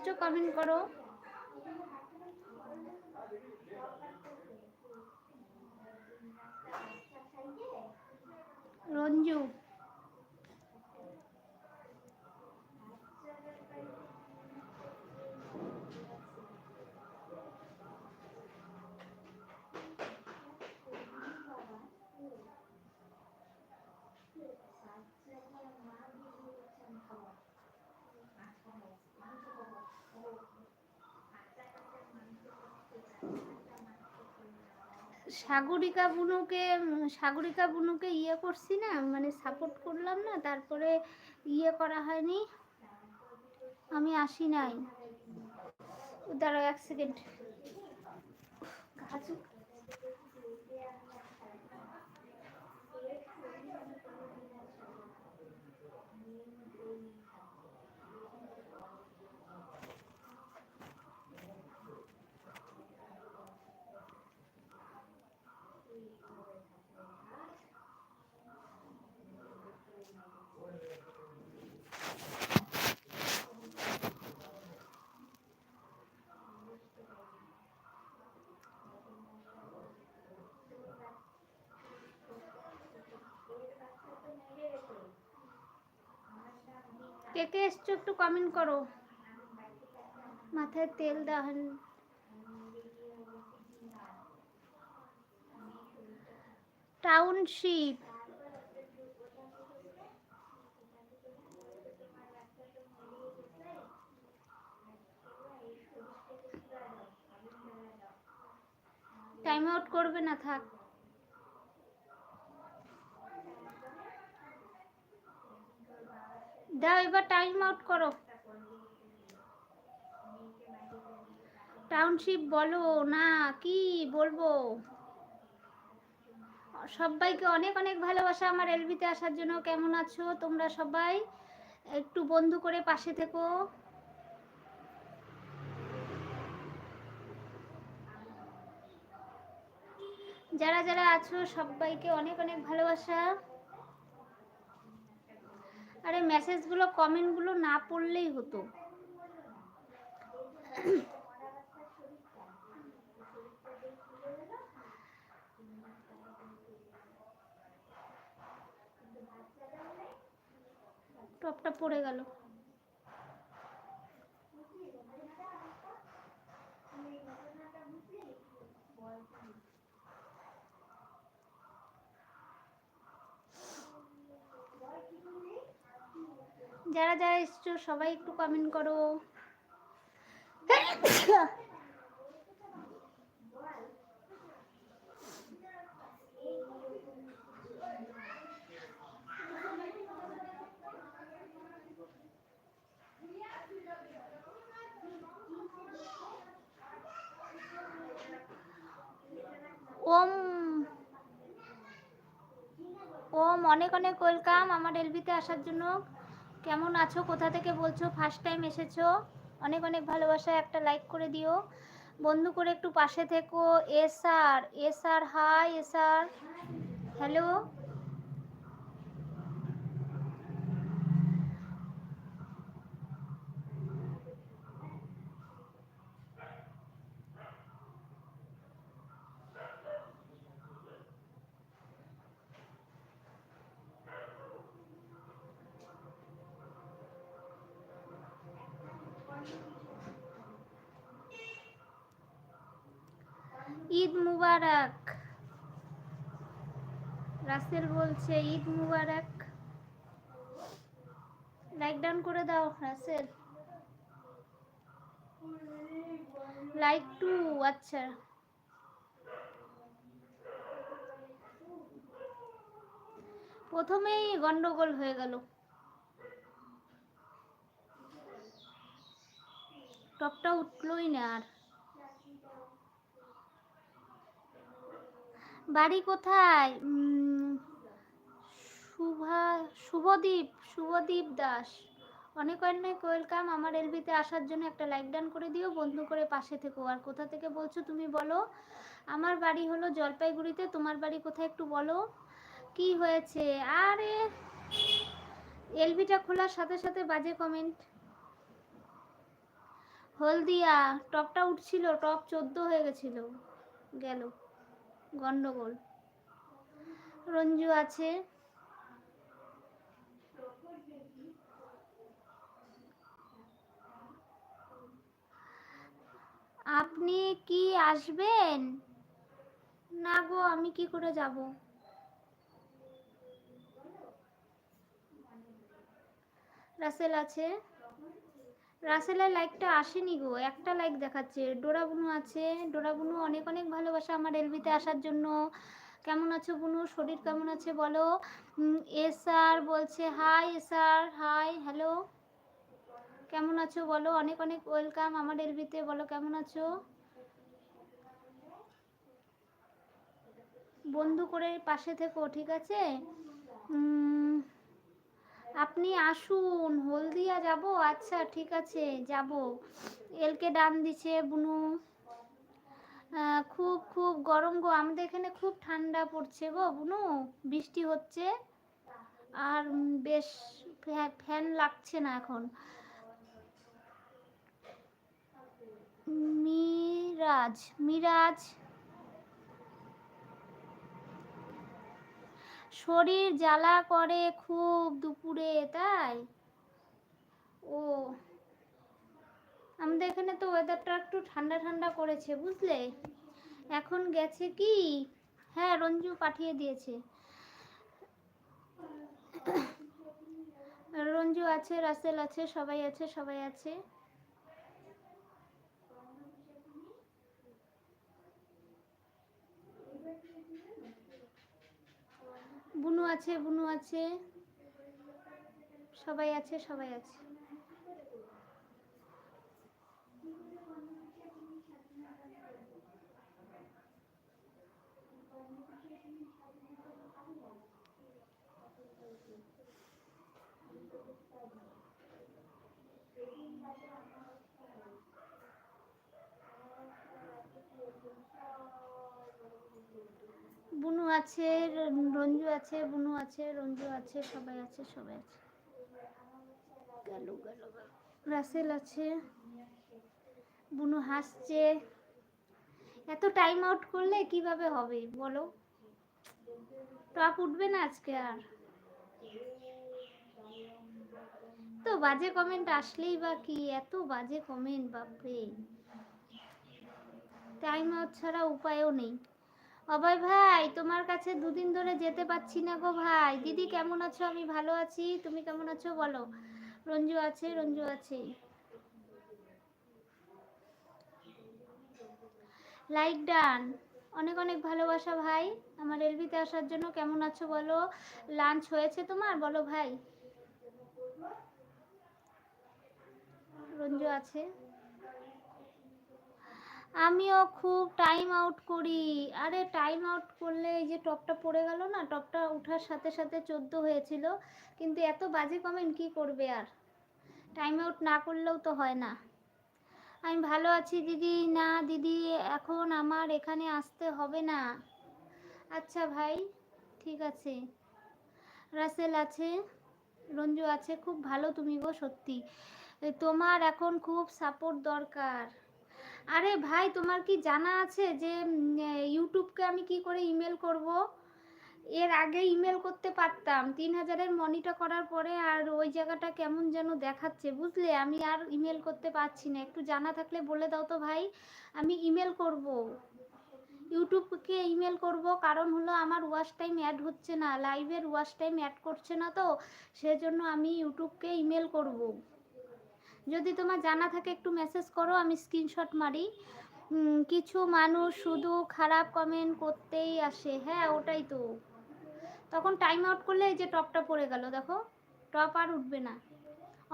এসছো কমেন্ট করো। রঞ্জু। সাগরিকা বুনুকে সাগরিকা বুনুকে ইয়ে করছি না মানে সাপোর্ট করলাম না, তারপরে ইয়ে করা হয়নি। আমি আসি নাই। দাঁড়াও এক সেকেন্ড কে কে এসছো একটু কমেন্ট করো। মাথায় তেল দেওয়া টাউনশিপ টাইম আউট করবে না, থাক। দাও, এবার টাইম আউট করো। টাউনশিপ বলো, না, কি বলব? সবাইকে অনেক অনেক ভালোবাসা আমার এলবিতে আসার জন্য। কেমন আছো তোমরা সবাই? একটু বন্ধু করে পাশে থেকো। যারা যারা আছো, সবাইকে অনেক অনেক ভালোবাসা। আরে মেসেজগুলো কমেন্টগুলো না পড়লেই হতো। টপটা পড়ে গেল। যারা যারা এসছো, সবাই একটু কমেন্ট করো। ওম ওম, অনেক অনেক ওয়েলকাম আমার এলবিতে আসার জন্য। কেমন আছো? কোথা থেকে বলছো? ফার্স্ট টাইম এসেছ? অনেক অনেক ভালোবাসা একটা লাইক করে দিও। বন্ধু করে একটু পাশে থেকো। S R S R hi S R. Hello Eid মুবারক। রাসেল বলছে, ঈদ মুবারক। লাইক ডাউন করে দাও, রাসেল। লাইক টু আচ্ছা। প্রথমেই গন্ডগোল হয়ে গেল। টপটা উঠলোই না আর। বাড়ি কোথায়? শুভা, শুভদীপ শুভদীপ দাস। অনেক অনেক ওয়েলকাম। আমার এলবিতে আসার জন্য একটা লাইক ডান করে দিও, বন্ধু করে পাশে থেকো। আর কোথা থেকে বলছো তুমি বলো। আমার বাড়ি হলো জলপাইগুড়িতে। তোমার বাড়ি কোথায় একটু বলো। কি হয়েছে? আরে, এলবিটা খোলার সাথে সাথে বাজে কমেন্ট হলদিয়া, টপটা উঠছিল, টপ চোদ্দ হয়ে গেছিল, গেল। গন্ডগোল। রঞ্জু আছে। আপনি কি আসবেন? না গো আমি কি করে যাব? রাসেল আছে। রাসেলের লাইকটা আসেনি গো, একটা লাইক দেখাচ্ছে। ডোরা বুনু আছে, ডোরা বুনু অনেক অনেক ভালোবাসা আমার এলবিতে আসার জন্য। কেমন আছো বুনু? শরীর কেমন আছে বলো? এস আর বলছে hi S R hi hello কেমন আছো বলো? অনেক অনেক ওয়েলকাম আমার এলবিতে বলো কেমন আছো? বন্ধু করে পাশে থেকো, ঠিক আছে? আপনি আসুন, হলদিয়া যাব। আচ্ছা ঠিক আছে, যাব। এলকে ডান দিছে, বুনু। খুব খুব গরম গো। আমাদের এখানে খুব ঠান্ডা পড়ছে গো, বুনু। বৃষ্টি হচ্ছে। আর বেশ ফ্যান লাগছে না এখন। মিরাজ মিরাজ। শরীর জ্বালা করে খুব দুপুরে, তাই? ও, আমাদের এখানে তো ওয়েদারটা একটু ঠান্ডা ঠান্ডা করেছে, বুঝলে? এখন গেছে কি? হ্যাঁ রঞ্জু পাঠিয়ে দিয়েছে। রঞ্জু আছে, রাসেল আছে, সবাই আছে সবাই আছে। বুনু আছে বুনু আছে। সবাই আছে সবাই আছে বুনু আছে রঞ্জু আছে বুনু আছে রঞ্জু আছে সবাই আছে সবাই আছে। গেল গেল রাসেল আছে বুনু হাসছে। এত টাইম আউট করলে কীভাবে হবে বলো? টপ উঠবে না আজকে আর? তো বাজে কমেন্ট আসলেই বা কি? এত বাজে কমেন্ট বাপরে। টাইম আউট ছাড়া উপায়ও নেই। অভয় ভাই, তোমার কাছে দুদিন ধরে যেতে পারছি না গো ভাই। দিদি, কেমন আছো? আমি ভালো আছি। তুমি কেমন আছো? বলো। রঞ্জু আছে রঞ্জু আছে। লাইক ডান অনেক অনেক ভালোবাসা ভাই। আমার এলবিতে আসার জন্য কেমন আছো বলো? লাঞ্চ হয়েছে তোমার? বলো ভাই। রঞ্জু আছে। আমিও খুব টাইম আউট করি। আরে টাইম আউট করলে এই যে টপটা পড়ে গেল না, টপটা ওঠার সাথে সাথে চোদ্দ হয়েছিল, কিন্তু এত বাজে কমেন্ট কি করবে আর? টাইম আউট না করলেও তো হয় না। আমি ভালো আছি দিদি। না দিদি, এখন আমার এখানে আসতে হবে না। আচ্ছা ভাই, ঠিক আছে। রাসেল আছে, রঞ্জু আছে, খুব ভালো তুমি গো সত্যি। তোমার এখন খুব সাপোর্ট দরকার। আরে ভাই, তোমার কি জানা আছে যে ইউটিউবকে আমি কি করে ইমেল করব? এর আগে ইমেল করতে পারতাম। তিন হাজারের মনিটা করার পরে আর ওই জায়গাটা কেমন যেন দেখাচ্ছে, বুঝলে? আমি আর ইমেল করতে পারছি না। একটু জানা থাকলে বলে দাও তো ভাই, আমি ইমেল করব। ইউটিউবকে ইমেল করব, কারণ হলো আমার ওয়াশ টাইম অ্যাড হচ্ছে না। লাইভের ওয়াশ টাইম অ্যাড করছে না তো, সেজন্য আমি ইউটিউবকে ইমেল করব। যদি তোমার জানা থাকে একটু মেসেজ করো, আমি স্ক্রিনশট মারি। কিছু মানুষ শুধু খারাপ কমেন্ট করতেই আসে। হ্যাঁ ওটাই তো। তখন টাইম আউট করলে এই যে টপটা পড়ে গেল, দেখো। টপ আর উঠবে না।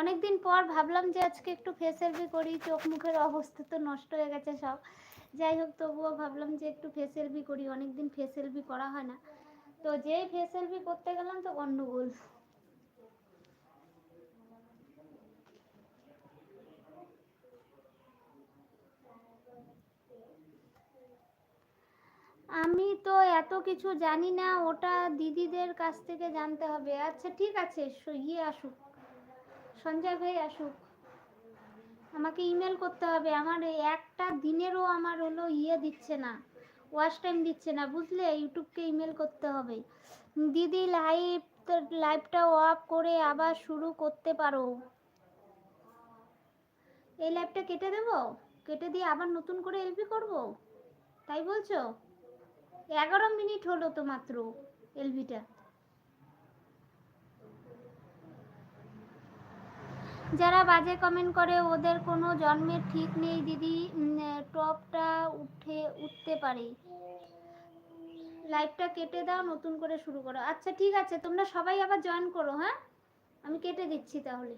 অনেক দিন পর ভাবলাম যে আজকে একটু ফেস সেলফি করি, চোখ মুখের অবস্থা তো নষ্ট হয়ে গেছে সব। যাই হোক, তবুও ভাবলাম যে একটু ফেস সেলফি করি অনেক দিন ফেস সেলফি করা হয় না। তো যেই ফেস সেলফি করতে গেলাম তো গন্ডগোল। আমি তো এত কিছু জানি না, ওটা দিদিদের কাছ থেকে জানতে হবে। আচ্ছা ঠিক আছে ইয়ে আসুক। সঞ্জয় ভাই আসুক। আমাকে ইমেল করতে হবে। আমার একটা দিনেরও আমার হলো ইয়ে দিচ্ছে না ওয়াচ টাইম দিচ্ছে না, বুঝলে? ইউটিউবকে ইমেল করতে হবে। দিদি লাইভ লাইভটা অফ করে আবার শুরু করতে পারো। এই লাইভটা কেটে দেব? কেটে দিয়ে আবার নতুন করে এলবি করব? তাই বলছো? এগারো মিনিট হলো তো মাত্র এলবিটা যারা বাজে কমেন্ট করে, ওদের কোনো জন্মের ঠিক নেই, দিদি। টপটা উঠে, উঠতে পারে। লাইভটা কেটে দাও, নতুন করে শুরু করো। আচ্ছা ঠিক আছে, তোমরা সবাই আবার জয়েন করো হ্যাঁ? আমি কেটে দিচ্ছি তাহলে।